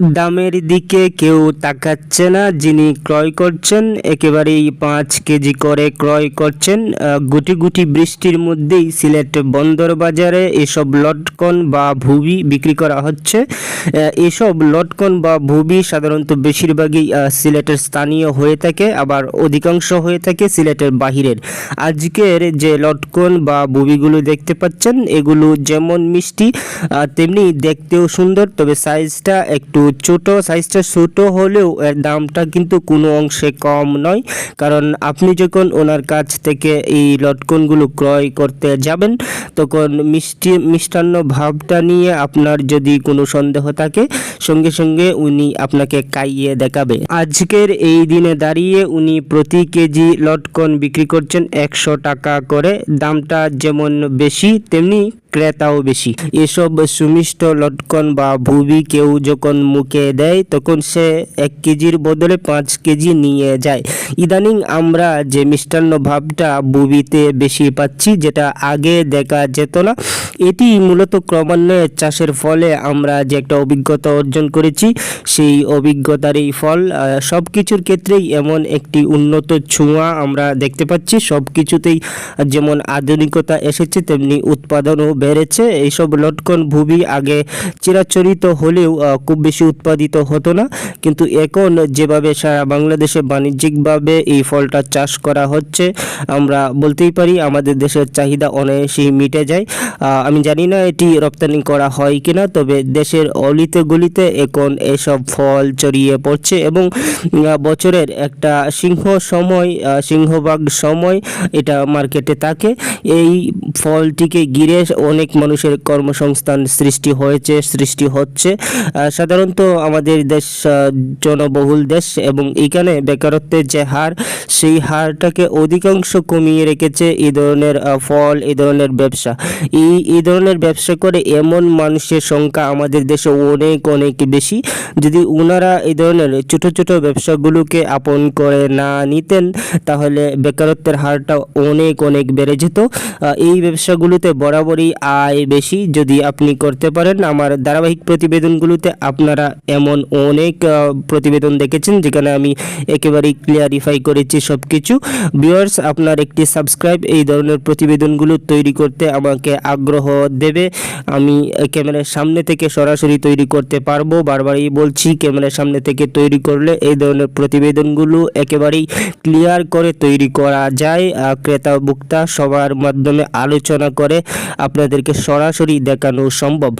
দামের দিকে কেউ তাকাচ্ছে না, যিনি ক্রয় করছেন, একেবারেই পাঁচ কেজি করে ক্রয় করছেন। গুটি গুটি বৃষ্টির মধ্যেই সিলেট বন্দর বাজারে এসব লটকন বা ভুবি বিক্রি করা হচ্ছে। এসব লটকন বা ভুবি সাধারণত বেশিরভাগই সিলেটের স্থানীয় হয়ে থাকে, আবার অধিকাংশ হয়ে থাকে সিলেটের বাহিরের। আজকের যে লটকন বা ভুবিগুলো দেখতে পাচ্ছেন, এগুলো যেমন মিষ্টি তেমনি দেখতেও সুন্দর, তবে সাইজটা একটু ছোট সাইজটা ছোট হলেও এর দামটা কিন্তু কোনো অংশে কম নয়। কারণ আপনি যখন ওনার কাছ থেকে এই লটকনগুলো ক্রয় করতে যাবেন, তখন মিষ্টি, মিষ্টান্ন ভাবটা নিয়ে আপনার যদি কোনো সন্দেহ থাকে, সঙ্গে সঙ্গে উনি আপনাকে কাইয়ে দেখাবে। আজকের এই দিনে দাঁড়িয়ে উনি প্রতি কেজি লটকন বিক্রি করছেন একশো টাকা করে। দামটা যেমন বেশি, তেমনি ক্রেতাও বেশি। এসব সুমিষ্ট লটকন বা ভুবি কেউ যখন মুখে দেয়, তখন সে এক কেজির বদলে পাঁচ কেজি নিয়ে যায়। ইদানিং আমরা যে মিষ্টান্ন ভাবটা বুবিতে বেশি পাচ্ছি, যেটা আগে দেখা যেত না, এটি মূলত ক্রমান্বয়ে চাষের ফলে আমরা যে একটা অভিজ্ঞতা অর্জন করেছি, সেই অভিজ্ঞতার এই ফল। সব কিছুর ক্ষেত্রেই এমন একটি উন্নত ছোঁয়া আমরা দেখতে পাচ্ছি। সব কিছুতেই যেমন আধুনিকতা এসেছে, তেমনি উৎপাদনও বেড়েছে। এইসব লটকন ভূমি আগে চিরাচরিত হলেও খুব বেশি উৎপাদিত হতো না। কিন্তু এখন যেভাবে সারা বাংলাদেশে বাণিজ্যিকভাবে এই ফলটা চাষ করা হচ্ছে, আমরা বলতেই পারি আমাদের দেশের চাহিদা অনায়াসেই মিটে যায়। আমি জানি না এটি রপ্তানি করা হয় কিনা, তবে দেশের অলিতে গলিতে এখন এসব ফল ছড়িয়ে পড়ছে এবং বছরের একটা সিংহ সময় সিংহভাগ সময় এটা মার্কেটে থাকে। এই ফলটিকে ঘিরে অনেক মানুষের কর্মসংস্থান সৃষ্টি হয়েছে, সৃষ্টি হচ্ছে। সাধারণত আমাদের দেশ জনবহুল দেশ এবং এখানে বেকারত্বের যে হার, সেই হারটাকে অধিকাংশ কমিয়ে রেখেছে এই ধরনের ফল এই ধরনের ব্যবসা। এই এই ধরনের ব্যবসা করে এমন মানুষের সংখ্যা আমাদের দেশে অনেক অনেক বেশি। যদি ওনারা এই ধরনের ছোট ছোট ব্যবসাগুলোকে আপন করে না নিতেন, তাহলে বেকারত্বের হারটা অনেক অনেক বেড়ে যেত। এই ব্যবসাগুলোতে বরাবরই আয় বেশি যদি আপনি করতে পারেন। আমার ধারাবাহিক প্রতিবেদনগুলোতে আপনারা এমন অনেক প্রতিবেদন দেখেছেন, যেখানে আমি একেবারেই ক্লিয়ারিফাই করেছি সব কিছু ভিউয়ার্স আপনার একটি সাবস্ক্রাইব এই ধরনের প্রতিবেদনগুলো তৈরি করতে আমাকে আগ্রহ দেবে। আমি ক্যামেরার সামনে থেকে সরাসরি তৈরি করতে পারব। বারবারই বলছি, ক্যামেরার সামনে থেকে তৈরি করলে এই ধরনের প্রতিবেদনগুলো একেবারেই ক্লিয়ার করে তৈরি করা যায়। ক্রেতা ভোক্তা সবার মাধ্যমে আলোচনা করে আপনাদেরকে সরাসরি দেখানো সম্ভব।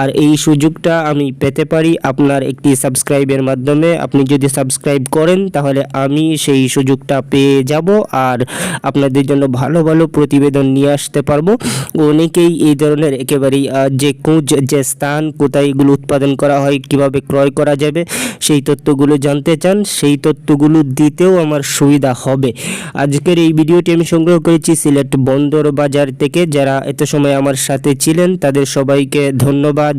আর এই সুযোগটা আমি পেতে পারি আপনার একটি সাবস্ক্রাইবের মাধ্যমে। আপনি যদি সাবস্ক্রাইব করেন, তাহলে আমি সেই সুযোগটা পেয়ে যাব আর আপনাদের জন্য ভালো ভালো প্রতিবেদন নিয়ে আসতে পারব। অনেকেই এই ধরনের একেবারেই যে কুঁজ, যে স্থান, কোথায় এগুলো উৎপাদন করা হয়, কীভাবে ক্রয় করা যাবে, সেই তথ্যগুলো জানতে চান, সেই তথ্যগুলো দিতেও আমার সুবিধা হবে। আজকের এই ভিডিওটি আমি সংগ্রহ করেছি সিলেট বন্দর বাজার থেকে। যারা এত সময় আমার সাথে ছিলেন তাদের সবাইকে ধন্যবাদ।